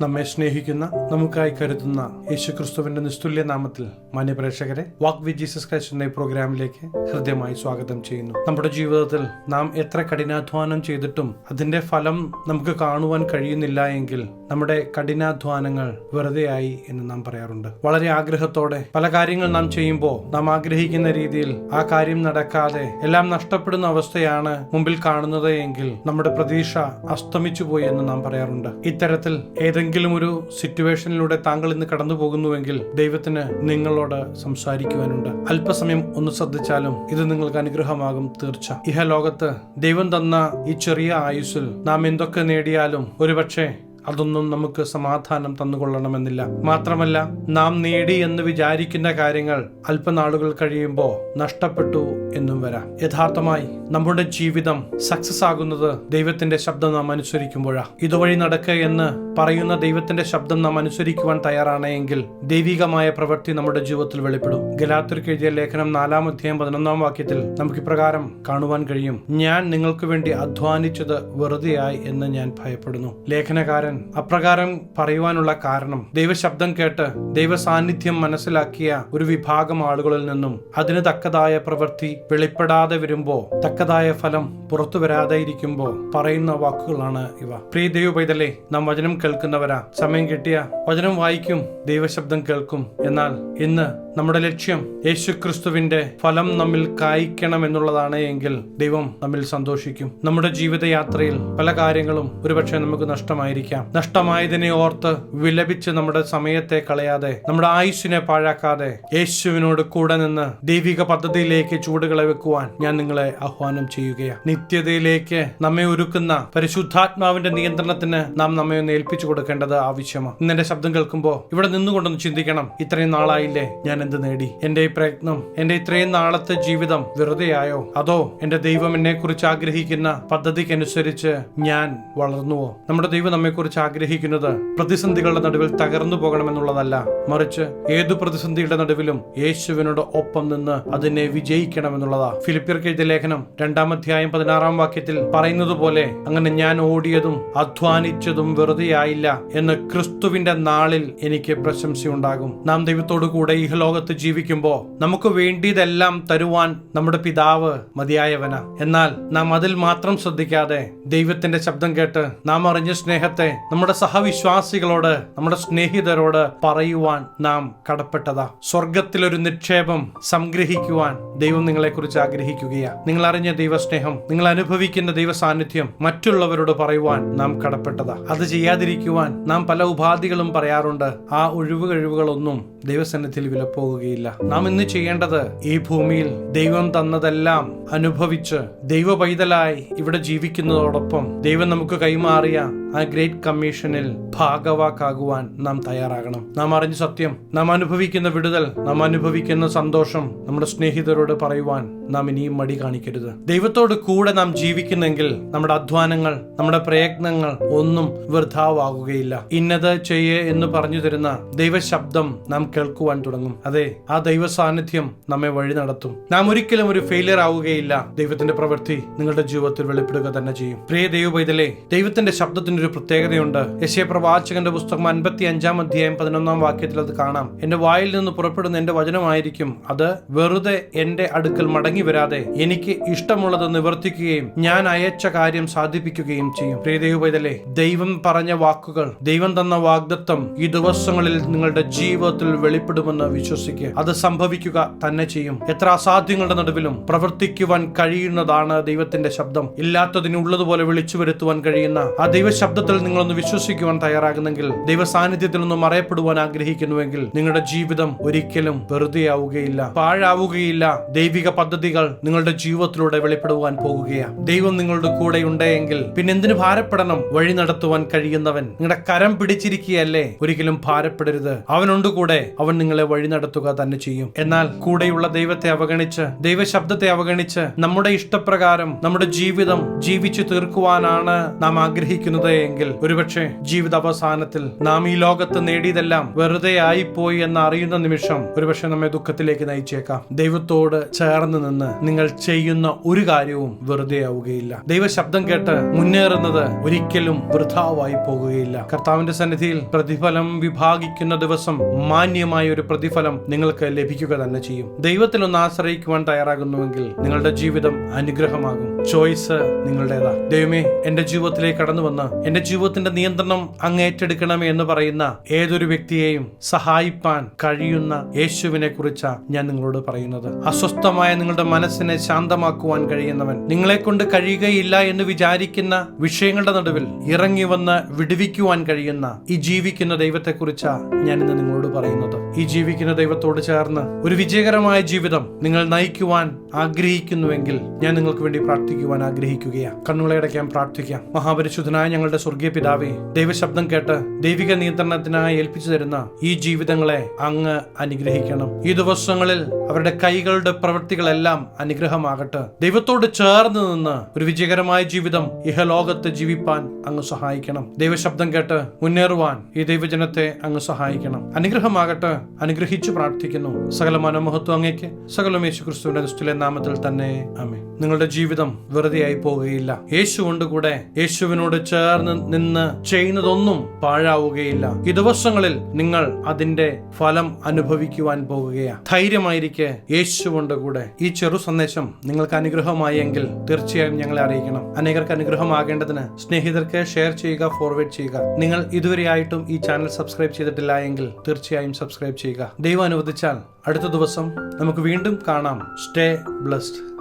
നമ്മെ സ്നേഹിക്കുന്ന നമുക്കായി കരുതുന്ന യേശുക്രിസ്തുവിന്റെ നിസ്തുല്യ നാമത്തിൽ മാന്യപ്രേക്ഷകരെ വാക്ക് വി ജീസസ് ക്രൈസ്റ്റ് എന്ന പ്രോഗ്രാമിലേക്ക് ഹൃദ്യമായി സ്വാഗതം ചെയ്യുന്നു. നമ്മുടെ ജീവിതത്തിൽ നാം എത്ര കഠിനാധ്വാനം ചെയ്തിട്ടും അതിന്റെ ഫലം നമുക്ക് കാണുവാൻ കഴിയുന്നില്ല എങ്കിൽ നമ്മുടെ കഠിനാധ്വാനങ്ങൾ വെറുതെയായി എന്ന് നാം പറയാറുണ്ട്. വളരെ ആഗ്രഹത്തോടെ പല കാര്യങ്ങൾ നാം ചെയ്യുമ്പോൾ നാം ആഗ്രഹിക്കുന്ന രീതിയിൽ ആ കാര്യം നടക്കാതെ എല്ലാം നഷ്ടപ്പെടുന്ന അവസ്ഥയാണ് മുമ്പിൽ കാണുന്നത് എങ്കിൽ നമ്മുടെ പ്രതീക്ഷ അസ്തമിച്ചു പോയി എന്ന് നാം പറയാറുണ്ട്. ഇത്തരത്തിൽ ഏതെങ്കിലും ഒരു സിറ്റുവേഷനിലൂടെ താങ്കൾ ഇന്ന് കടന്നു പോകുന്നുവെങ്കിൽ ദൈവത്തിന് നിങ്ങളോട് സംസാരിക്കുവാനുണ്ട്. അല്പസമയം ഒന്ന് ശ്രദ്ധിച്ചാലും ഇത് നിങ്ങൾക്ക് അനുഗ്രഹമാകും തീർച്ച. ഇഹ ലോകത്ത് ദൈവം തന്ന ഈ ചെറിയ ആയുസ്സിൽ നാം എന്തൊക്കെ നേടിയാലും ഒരുപക്ഷെ അതൊന്നും നമുക്ക് സമാധാനം തന്നുകൊള്ളണമെന്നില്ല. മാത്രമല്ല നാം നേടി എന്ന് വിചാരിക്കുന്ന കാര്യങ്ങൾ അല്പനാളുകൾ കഴിയുമ്പോൾ നഷ്ടപ്പെട്ടു എന്നും വരാം. യഥാർത്ഥമായി നമ്മുടെ ജീവിതം സക്സസ് ആകുന്നത് ദൈവത്തിന്റെ ശബ്ദം നാം അനുസരിക്കുമ്പോഴാണ് ഇതുവഴി നടക്കുക എന്ന് പറയുന്ന ദൈവത്തിന്റെ ശബ്ദം നാം അനുസരിക്കുവാൻ തയ്യാറാണെങ്കിൽ ദൈവികമായ പ്രവൃത്തി നമ്മുടെ ജീവിതത്തിൽ വെളിപ്പെടും. ഗലാത്തിർക്ക് എഴുതിയ ലേഖനം നാലാം അധ്യായം പതിനൊന്നാം വാക്യത്തിൽ നമുക്ക് ഇപ്രകാരം കാണുവാൻ കഴിയും. ഞാൻ നിങ്ങൾക്ക് വേണ്ടി അധ്വാനിച്ചത് വെറുതെയായി എന്ന് ഞാൻ ഭയപ്പെടുന്നു. ലേഖനകാരൻ അപ്രകാരം പറയുവാനുള്ള കാരണം. ദൈവശബ്ദം കേട്ട് ദൈവ സാന്നിധ്യം മനസ്സിലാക്കിയ ഒരു വിഭാഗം ആളുകളിൽ നിന്നും അതിന് തക്കതായ പ്രവൃത്തി വെളിപ്പെടാതെ വരുമ്പോ തക്കതായ ഫലം പുറത്തു വരാതെ ഇരിക്കുമ്പോ പറയുന്ന വാക്കുകളാണ് ഇവ. പ്രിയ ദൈവ പൈതലേ നാം വചനം കേൾക്കുന്നവരാ. സമയം കിട്ടിയ വചനം വായിക്കും ദൈവശബ്ദം കേൾക്കും. എന്നാൽ ഇന്ന് നമ്മുടെ ലക്ഷ്യം യേശു ക്രിസ്തുവിന്റെ ഫലം നമ്മിൽ കായ്ക്കണം എന്നുള്ളതാണ് എങ്കിൽ ദൈവം നമ്മിൽ സന്തോഷിക്കും. നമ്മുടെ ജീവിതയാത്രയിൽ പല കാര്യങ്ങളും ഒരുപക്ഷെ നമുക്ക് നഷ്ടമായിരിക്കാം. നഷ്ടമായതിനെ ഓർത്ത് വിലപിച്ച് നമ്മുടെ സമയത്തെ കളയാതെ നമ്മുടെ ആയുസ്സിനെ പാഴാക്കാതെ യേശുവിനോട് കൂടെ നിന്ന് ദൈവിക പദ്ധതിയിലേക്ക് ചൂടുകളെ വെക്കുവാൻ ഞാൻ നിങ്ങളെ ആഹ്വാനം ചെയ്യുകയാണ് നിത്യതയിലേക്ക് നമ്മെ ഒരുക്കുന്ന പരിശുദ്ധാത്മാവിന്റെ നിയന്ത്രണത്തിന് നാം നമ്മെ ഒന്ന് ഏൽപ്പിച്ചു കൊടുക്കേണ്ടത് ആവശ്യമാണ് നിന്റെ ശബ്ദം കേൾക്കുമ്പോൾ ഇവിടെ നിന്നുകൊണ്ടൊന്ന് ചിന്തിക്കണം ഇത്രയും നാളായില്ലേ ഞാൻ എന്ത് നേടി? എന്റെ ഈ പ്രയത്നം എന്റെ ഇത്രയും നാളത്തെ ജീവിതം വെറുതെയായോ? അതോ എന്റെ ദൈവം എന്നെ കുറിച്ച് ആഗ്രഹിക്കുന്ന പദ്ധതിക്കനുസരിച്ച് ഞാൻ വളർന്നുവോ? നമ്മുടെ ദൈവം നമ്മെ കുറിച്ച് ആഗ്രഹിക്കുന്നത് പ്രതിസന്ധികളുടെ നടുവിൽ തകർന്നു പോകണമെന്നുള്ളതല്ല. മറിച്ച് ഏതു പ്രതിസന്ധിയുടെ നടുവിലും യേശുവിനോട് ഒപ്പം നിന്ന് അതിനെ വിജയിക്കണമെന്നുള്ളതാ. ഫിലിപ്പിയർക്ക് എഴുതിയ ലേഖനം രണ്ടാം അധ്യായം പതിനാറാം വാക്യത്തിൽ പറയുന്നത് പോലെ അങ്ങനെ ഞാൻ ഓടിയതും അധ്വാനിച്ചതും വെറുതെയായില്ല എന്ന് ക്രിസ്തുവിന്റെ നാളിൽ എനിക്ക് പ്രശംസയുണ്ടാകും. നാം ദൈവത്തോടു കൂടെ ഈ ലോകത്ത് ജീവിക്കുമ്പോൾ നമുക്ക് വേണ്ടിയതെല്ലാം തരുവാൻ നമ്മുടെ പിതാവ് മതിയായവന. എന്നാൽ നാം അതിൽ മാത്രം ശ്രദ്ധിക്കാതെ ദൈവത്തിന്റെ ശബ്ദം കേട്ട് നാം അറിഞ്ഞ സ്നേഹത്തെ നമ്മുടെ സഹവിശ്വാസികളോട് നമ്മുടെ സ്നേഹിതരോട് പറയുവാൻ നാം കടപ്പെട്ടതാ. സ്വർഗത്തിലൊരു നിക്ഷേപം സംഗ്രഹിക്കുവാൻ ദൈവം നിങ്ങളെക്കുറിച്ച് ആഗ്രഹിക്കുകയാണ്. ആഗ്രഹിക്കുകയാ നിങ്ങൾ അറിഞ്ഞ ദൈവസ്നേഹം നിങ്ങൾ അനുഭവിക്കുന്ന ദൈവ സാന്നിധ്യം മറ്റുള്ളവരോട് പറയുവാൻ നാം കടപ്പെട്ടതാ. അത് ചെയ്യാതിരിക്കുവാൻ നാം പല ഉപാധികളും പറയാറുണ്ട്. ആ ഒഴിവ് കഴിവുകളൊന്നും ദൈവസന്നിധിയിൽ വിലപ്പോകുകയില്ല. നാം ഇന്ന് ചെയ്യേണ്ടത് ഈ ഭൂമിയിൽ ദൈവം തന്നതെല്ലാം അനുഭവിച്ച് ദൈവ പൈതലായി ഇവിടെ ജീവിക്കുന്നതോടൊപ്പം ദൈവം നമുക്ക് കൈമാറിയ ആ ഗ്രേറ്റ് കമ്മീഷനിൽ ഭാഗവാക്കാകുവാൻ നാം തയ്യാറാകണം. നാം അറിഞ്ഞ സത്യം നാം അനുഭവിക്കുന്ന വിടുതൽ നാം അനുഭവിക്കുന്ന സന്തോഷം നമ്മുടെ സ്നേഹിതരോട് പറയുവാൻ നാം ഇനിയും മടി കാണിക്കരുത്. ദൈവത്തോട് കൂടെ നാം ജീവിക്കുന്നെങ്കിൽ നമ്മുടെ അധ്വാനങ്ങൾ നമ്മുടെ പ്രയത്നങ്ങൾ ഒന്നും വൃഥാവാകുകയില്ല. ഇന്നത് ചെയ്യേ എന്ന് പറഞ്ഞു തരുന്ന ദൈവശബ്ദം നാം കേൾക്കുവാൻ തുടങ്ങും. അതെ ആ ദൈവ സാന്നിധ്യം നമ്മെ വഴി നടത്തും. നാം ഒരിക്കലും ഒരു ഫെയിലിയർ ആവുകയില്ല. ദൈവത്തിന്റെ പ്രവൃത്തി നിങ്ങളുടെ ജീവിതത്തിൽ വെളിപ്പെടുക തന്നെ ചെയ്യും. പ്രിയ ദൈവ പൈതലേ ദൈവത്തിന്റെ ശബ്ദത്തിന് ഒരു പ്രത്യേകതയുണ്ട്. യശയ പ്രവാചകന്റെ പുസ്തകം അൻപത്തി അഞ്ചാം അധ്യായം പതിനൊന്നാം വാക്യത്തിൽ അത് കാണാം. എന്റെ വായിൽ നിന്ന് പുറപ്പെടുന്ന എന്റെ വചനമായിരിക്കും. അത് വെറുതെ എന്റെ അടുക്കൽ മടങ്ങി വരാതെ എനിക്ക് ഇഷ്ടമുള്ളത് നിവർത്തിക്കുകയും ഞാൻ അയച്ച കാര്യം സാധിപ്പിക്കുകയും ചെയ്യും. പ്രിയ ദൈവ ദൈവം പറഞ്ഞ വാക്കുകൾ ദൈവം തന്ന വാഗ്ദത്വം ഈ ദിവസങ്ങളിൽ നിങ്ങളുടെ ജീവിതത്തിൽ വെളിപ്പെടുമെന്ന് വിശ്വസിക്കുക. അത് സംഭവിക്കുക തന്നെ ചെയ്യും. എത്ര അസാധ്യങ്ങളുടെ നടുവിലും പ്രവർത്തിക്കുവാൻ കഴിയുന്നതാണ് ദൈവത്തിന്റെ ശബ്ദം. ഇല്ലാത്തതിനുള്ളതുപോലെ വിളിച്ചു വരുത്തുവാൻ കഴിയുന്ന ആ ദൈവശബ്ദത്തിൽ നിങ്ങളൊന്ന് വിശ്വസിക്കുവാൻ തയ്യാറാകുന്നെങ്കിൽ ദൈവ സാന്നിധ്യത്തിൽ ഒന്ന് മറയപ്പെടുവാൻ ആഗ്രഹിക്കുന്നുവെങ്കിൽ നിങ്ങളുടെ ജീവിതം ഒരിക്കലും വെറുതെയാവുകയില്ല പാഴാവുകയില്ല. ദൈവിക പദ്ധതികൾ നിങ്ങളുടെ ജീവിതത്തിലൂടെ വെളിപ്പെടുവാൻ പോകുകയാണ്. ദൈവം നിങ്ങളുടെ കൂടെ ഉണ്ടെങ്കിൽ പിന്നെ എന്തിനു ഭാരപ്പെടണം? വഴി നടത്തുവാൻ കഴിയുന്നവൻ നിങ്ങളുടെ കരം പിടിച്ചിരിക്കുകയല്ലേ? ഒരിക്കലും ഭാരപ്പെടരുത്. അവനുണ്ട് കൂടെ. അവൻ നിങ്ങളെ വഴി നടത്തുക തന്നെ ചെയ്യും. എന്നാൽ കൂടെയുള്ള ദൈവത്തെ അവഗണിച്ച് ദൈവശബ്ദത്തെ അവഗണിച്ച് നമ്മുടെ ഇഷ്ടപ്രകാരം നമ്മുടെ ജീവിതം ജീവിച്ചു തീർക്കുവാനാണ് നാം ആഗ്രഹിക്കുന്നത് എങ്കിൽ ഒരുപക്ഷെ ജീവിത അവസാനത്തിൽ നാം ഈ ലോകത്ത് നേടിയതെല്ലാം വെറുതെ ആയിപ്പോയി എന്ന് അറിയുന്ന നിമിഷം ഒരുപക്ഷെ നമ്മെ ദുഃഖത്തിലേക്ക് നയിച്ചേക്കാം. ദൈവത്തോട് ചേർന്ന് നിന്ന് നിങ്ങൾ ചെയ്യുന്ന ഒരു കാര്യവും വെറുതെ ആവുകയില്ല. ദൈവ ശബ്ദം കേട്ട് മുന്നേറുന്നത് ഒരിക്കലും വൃഥാവായി പോകുകയില്ല. കർത്താവിന്റെ സന്നിധിയിൽ പ്രതിഫലം വിഭാഗിക്കുന്ന ദിവസം മാന്യമായ ഒരു പ്രതിഫലം നിങ്ങൾക്ക് ലഭിക്കുക തന്നെ ചെയ്യും. ദൈവത്തിൽ ഒന്ന് ആശ്രയിക്കുവാൻ തയ്യാറാകുന്നുവെങ്കിൽ നിങ്ങളുടെ ജീവിതം അനുഗ്രഹമാകും. ചോയ്സ് നിങ്ങളുടേതാ. ദൈവമേ എന്റെ ജീവിതത്തിലേക്ക് കടന്നു വന്ന് എന്റെ ജീവിതത്തിന്റെ നിയന്ത്രണം അങ്ങ് ഏറ്റെടുക്കണമേ എന്ന് പറയുന്ന ഏതൊരു വ്യക്തിയെയും സഹായിപ്പാൻ കഴിയുന്ന യേശുവിനെ കുറിച്ചാണ് ഞാൻ നിങ്ങളോട് പറയുന്നത്. അസ്വസ്ഥമായ നിങ്ങളുടെ മനസ്സിനെ ശാന്തമാക്കുവാൻ കഴിയുന്നവൻ. നിങ്ങളെ കൊണ്ട് കഴിയുകയില്ല എന്ന് വിചാരിക്കുന്ന വിഷയങ്ങളുടെ നടുവിൽ ഇറങ്ങി വന്ന് വിടുവിക്കുവാൻ കഴിയുന്ന ഈ ജീവിക്കുന്ന ദൈവത്തെക്കുറിച്ചാണ് ഞാൻ ഇന്ന് നിങ്ങളോട് പറയുന്നത്. ഈ ജീവിക്കുന്ന ദൈവത്തോട് ചേർന്ന് ഒരു വിജയകരമായ ജീവിതം നിങ്ങൾ നയിക്കുവാൻ ആഗ്രഹിക്കുന്നുവെങ്കിൽ ഞാൻ നിങ്ങൾക്ക് വേണ്ടി പ്രാർത്ഥിക്കുവാൻ ആഗ്രഹിക്കുകയാണ് കണ്ണുകളെ അടയ്ക്കാൻ പ്രാർത്ഥിക്കാം. മഹാപരിശുദ്ധനായ ഞങ്ങളുടെ സ്വർഗീയ പിതാവേ ദൈവശബ്ദം കേട്ട് ദൈവിക നിയന്ത്രണത്തിനായി ഏൽപ്പിച്ചു തരുന്ന ഈ ജീവിതങ്ങളെ അങ്ങ് അനുഗ്രഹിക്കണം. ഈ ദിവസങ്ങളിൽ അവരുടെ കൈകളുടെ പ്രവൃത്തികളെല്ലാം അനുഗ്രഹമാകട്ടെ. ദൈവത്തോട് ചേർന്ന് നിന്ന് ഒരു വിജയകരമായ ജീവിതം ഇഹലോകത്ത് ജീവിപ്പാൻ അങ്ങ് സഹായിക്കണം. ദൈവശബ്ദം കേട്ട് മുന്നേറുവാൻ ഈ ദൈവജനത്തെ അങ്ങ് സഹായിക്കണം. അനുഗ്രഹമാകട്ടെ അനുഗ്രഹിച്ചു പ്രാർത്ഥിക്കുന്നു. സകല മനോമഹത്വം അങ്ങേക്ക് സകലം യേശു ക്രിസ്തുവിന്റെ ദുഷ്ടിലെ നാമത്തിൽ തന്നെ. അമേ നിങ്ങളുടെ ജീവിതം വെറുതെയായി പോവുകയില്ല. യേശു കൊണ്ട് കൂടെ യേശുവിനോട് ചേർന്ന് നിന്ന് ചെയ്യുന്നതൊന്നും പാഴാവുകയില്ല. ഈ ദിവസങ്ങളിൽ നിങ്ങൾ അതിന്റെ ഫലം അനുഭവിക്കുവാൻ പോകുകയാണ് ധൈര്യമായിരിക്കെ യേശു കൊണ്ട് കൂടെ ഈ ചെറു സന്ദേശം നിങ്ങൾക്ക് അനുഗ്രഹമായെങ്കിൽ തീർച്ചയായും ഞങ്ങളെ അറിയിക്കണം. അനേകർക്ക് അനുഗ്രഹമാകേണ്ടതിന് സ്നേഹിതർക്ക് ഷെയർ ചെയ്യുക ഫോർവേഡ് ചെയ്യുക. നിങ്ങൾ ഇതുവരെയായിട്ടും ഈ ചാനൽ സബ്സ്ക്രൈബ് ചെയ്തിട്ടില്ല എങ്കിൽ തീർച്ചയായും സബ്സ്ക്രൈബ് ചെയ്യുക. ദൈവം അനുവദിച്ചാൽ അടുത്ത ദിവസം നമുക്ക് വീണ്ടും കാണാം. Stay blessed